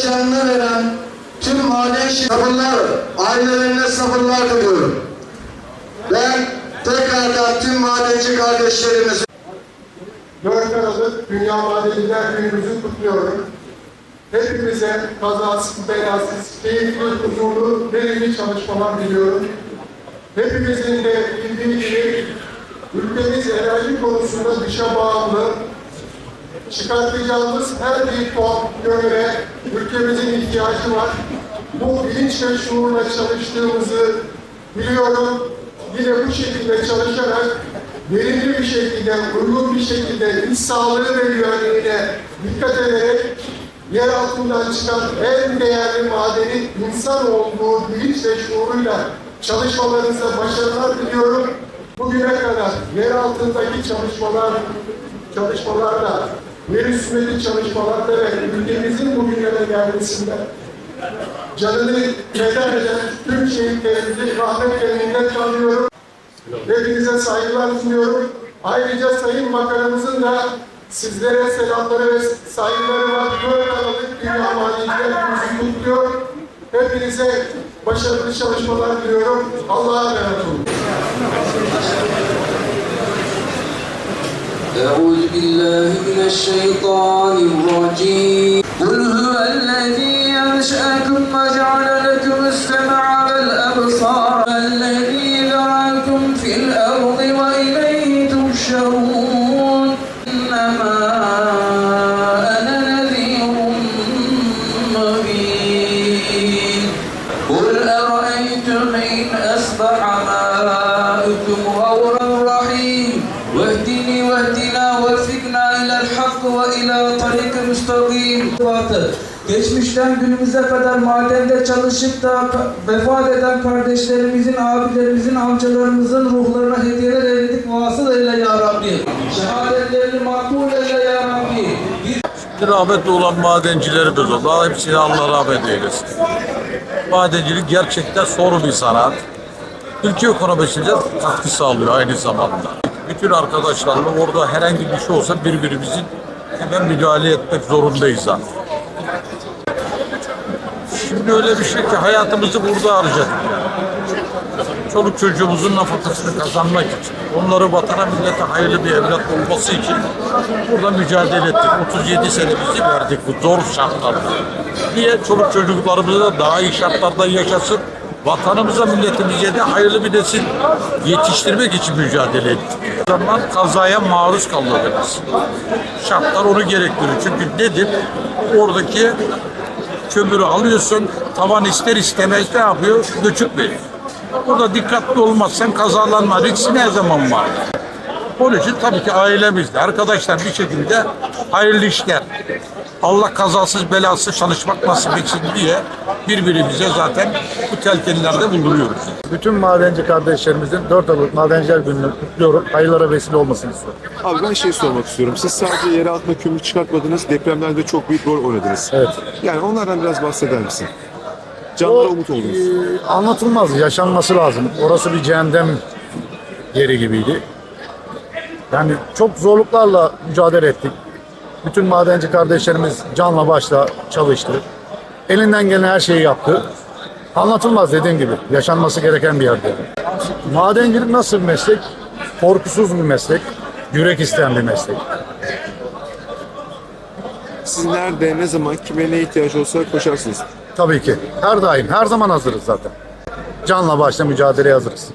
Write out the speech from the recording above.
canını veren tüm maden sabırlar, ailelerine sabırlar diliyorum. Ben tekrardan tüm madenci kardeşlerimize 4 Aralık Dünya Madenciler Günümüzü kutluyorum. Hepimize kazasız, belasız, keyifli, huzurlu, verimli çalışmalar diliyorum. Hepimizin de bildiği gibi ülkemiz enerji konusunda dışa bağımlı. Çıkartacağımız her bir ton kömüre ülkemizin ihtiyacı var. Bu bilinç ve şuurla çalıştığımızı biliyorum. Yine bu şekilde çalışarak verimli bir şekilde, uygun bir şekilde iş sağlığı ve güvenliğine dikkat ederek yer altından çıkan en değerli madenin insan olduğu bilinç ve şuuruyla çalışmalarınıza başarılar diliyorum. Bugüne kadar yer altındaki çalışmalar, çalışmalarla, yer üstündeki çalışmalarda ve ülkemizin bugünlere gelmesinde canını feda eden tüm şehitlerimizi rahmetle minnet anıyorum. Hepinize saygılar sunuyorum. Ayrıca Sayın Bakanımızın da sizlere selamları ve saygıları var. 4 Aralık Dünya Madenciler Günü'nü kutluyor. Hepinize başarılı çalışmalar diliyorum. Allah'a emanet olun. أعوذ بالله من الشيطان الرجيم. قل هو الذي أنشأكم وجعل ve ila tarik müstakim. Geçmişten günümüze kadar madende çalışıp da vefat eden kardeşlerimizin, abilerimizin, amcalarımızın ruhlarına hediyeler eyledik. Vasıl eyle ya Rabbi. Şehadetlerini makbul eyle ya Rabbi. Rahmetli olan madencilerimiz oldu. Allah hepsine Allah rahmet eylesin. Madencilik gerçekten zor bir sanat. Türkiye ekonomisine katkı sağlıyor aynı zamanda. Bütün arkadaşlarla orada herhangi bir şey olsa birbirimizin hemen müdahale etmek zorundayız zaten. Şimdi öyle bir şey ki hayatımızı burada harcadık. Çoluk çocuğumuzun nafakasını kazanmak için, onları vatana millete hayırlı bir evlat olması için burada mücadele ettik. 37 senemizi verdik bu zor şartlarda. Niye? Çoluk çocuklarımız da daha iyi şartlarda yaşasın, vatanımıza, milletimize de hayırlı bir nesil yetiştirmek için mücadele ettik. Zaman kazaya maruz kalmadınız. Şartlar onu gerektiriyor. Çünkü nedir? Oradaki kömürü alıyorsun, tavan ister istemez ne yapıyor? Göçük veriyor. Burada dikkatli olmazsan kazalanma riski her zaman var. Onun için tabii ki ailemizde, arkadaşlar bir şekilde hayırlı işler. Allah kazasız belasız çalışmak nasip etsin diye birbirimize zaten bu telkinlerde bulunuyoruz. Bütün madenci kardeşlerimizin 4 Aralık Madenciler Günü'nü kutluyorum. Hayırlara vesile olmasını istiyorum. Abi ben şey sormak istiyorum. Siz sadece yere altında kömür çıkartmadınız, depremlerde çok büyük rol oynadınız. Evet. Yani onlardan biraz bahseder misin? Canlara umut oldunuz. Ee, anlatılmaz, yaşanması lazım. Orası bir cehennem yeri gibiydi. Yani çok zorluklarla mücadele ettik. Bütün madenci kardeşlerimiz canla başla çalıştı. Elinden gelen her şeyi yaptı. Anlatılmaz dediğim gibi. Yaşanması gereken bir yerde. Madencilik nasıl bir meslek? Korkusuz bir meslek. Yürek isteyen bir meslek. Siz nerede, ne zaman, kime ne ihtiyaç olsa koşarsınız. Tabii ki. Her daim, her zaman hazırız zaten. Canla başla mücadeleye hazırız.